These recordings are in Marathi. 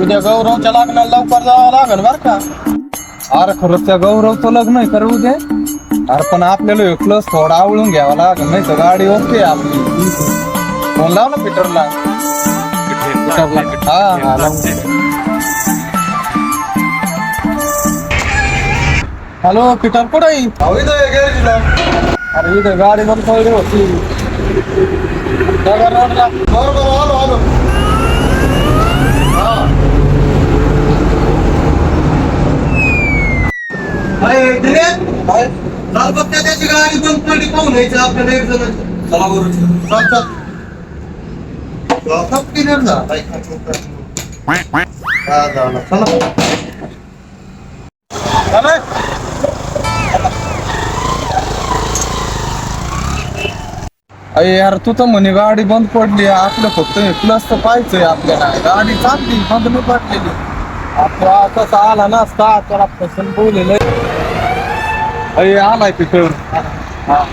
उद्या गौरवच्या लग्नाला लवकर जावं लागेल बर का. अरे खरंच त्या गौरवचं लग्न आहे करू दे अरे पण आपल्याला प्लस थोडा आवळून घ्यावा लागेल नाही तर गाडी ओके आपली. फोन लाव ना पीटरला हा हा. हॅलो पीटर कुठे? अरे इथे गाडी पण पडली होती. त्याची गाडी बंद पडली पाहून यायची आपल्याला एक चला बरोबर क्लिअर झाला? चला. अरे! यार तू तर म्हणे गाडी बंद पडली आपलं फक्त प्लस तर पाहिजे आपल्याला. गाडी चालली बंद नाही पडलेली. आपला कसा आला नसता त्याला पसंत बोललेलं अरे आलाय तिथं. हा.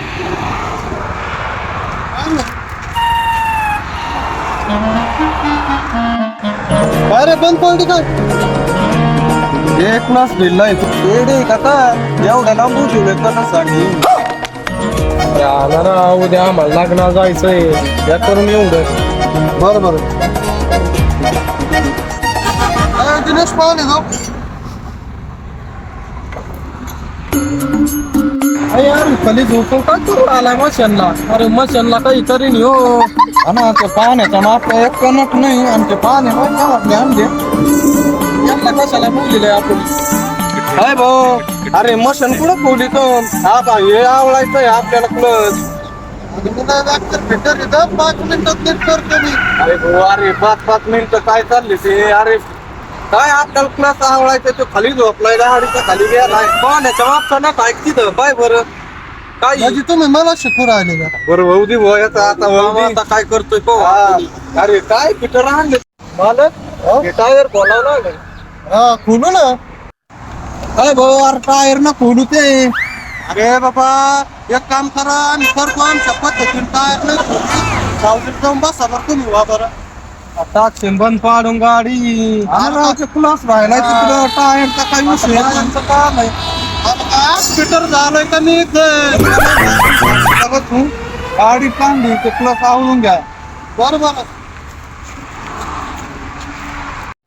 अरे बंद पडली काय एक प्लस दिलाय तू येडे काका एवढ्या लांबू ठेवले कशासाठी आला ना उद्या आम्हाला लग्नाला जायचंय. या करून एवढं बरं बरं. दिनेश पाहून येतो अरे यार खाली झोपव काय करू आलाय मशानला अरे मशानला काहीतरी नाही हो. आणि ते पाण्याचा माप एक कनक नाही आणि ते पाणी वाटले आणले यांना कशाला बोललेलं आपण? काय भाऊ. अरे मशन कुठं पोली तो हा बा हे आवडायचंय आपल्याला प्लस पाच मिनिटात अरे भाऊ अरे पाच पाच मिनिटं काय चालले ते? अरे काय आपल्याला प्लस आवडायचं तो खाली झोपलाय गाडीच्या खाली गेलाय. पाण्याच्या मापचा ना काय तिथं? पाय बरं. काय? म्हणजे तुम्ही मला शिकू राहिले का? बरं भाऊ दे भाऊ याचा आता भाऊ आता काय करतोय आपण. अरे काय पिटर आणले मालक हे? टायर बोलावं लागेल हा खोलू ना. काय भाऊ अरे टायर ना खोलू ते. अरे बाबा एक काम करा आम्ही करतो आमच्या पद्धतीने टायर नाही जाऊन बसा बरं तुम्ही वा बरं. टाकशील बंद पाडून गाडी. प्लस राहिलाय तिकडं. टायरचा काही विषय काम आहे. अरे काय स्पीटर झालंय का मी? बघ तू. गाडी काढली ते प्लस आवडून घ्या. बरं बरं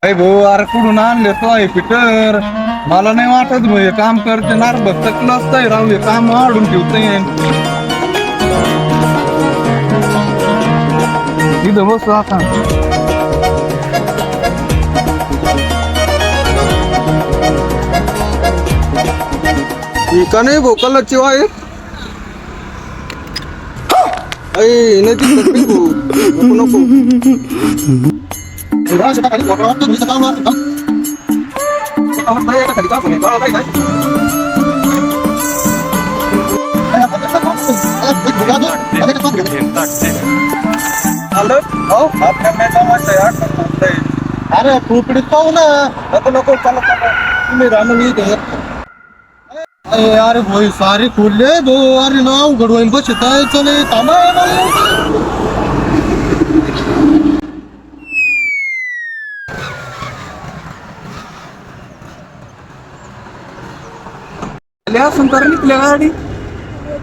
अरे भाऊ अरे कुठून आणले तो आहे पिटर मला नाही वाटत भाऊ हे काम करते. ना फक्त क्लस तर राहू हे काम वाढून ठेवते इथं बसू आता ही का नाही भाऊ कलरची वायर ऐ नाही ती पडली भाऊ. नको नको आलं हो? आपल्या आहे. अरे खोपडीत पाहू ना. नको नको चला चला. तुम्ही मी इथे अरे अरे भाई सारे खोलले भो अरे नाव घडवाईन बसत आहे चले थांबा असून तर निघल्या गाडी.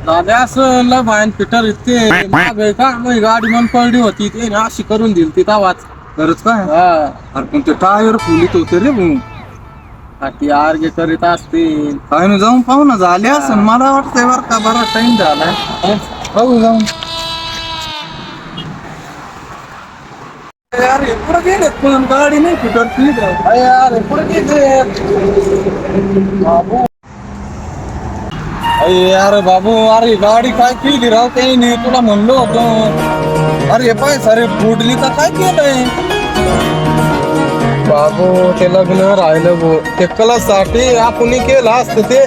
लय भायन पिटर इतके माग आहे का? मग गाडी मन पडली होती. ते ना अशी करून दिली ती तावाच. खरंच काय अरे पण ते टायर फुलीत होते रे ती आर्गे करीत असतील. काय ना जाऊन पाहू ना. झाले असं. मला वाटतंय बरं का बरा टाइम झालाय. पाहू जाऊन. यार हे पुढे गेलेत पण गाडी नाही पिटर यार हे पुढे गेले बाबू. अरे बाबू अरे गाडी काय केली राव काही नाही तुला म्हणलो होतो. अरे पाय सारे फुटली तर काय केलंय? बाबू ते लग्न राहिलं भो ते कलासाठी आपण केलं असतं ते.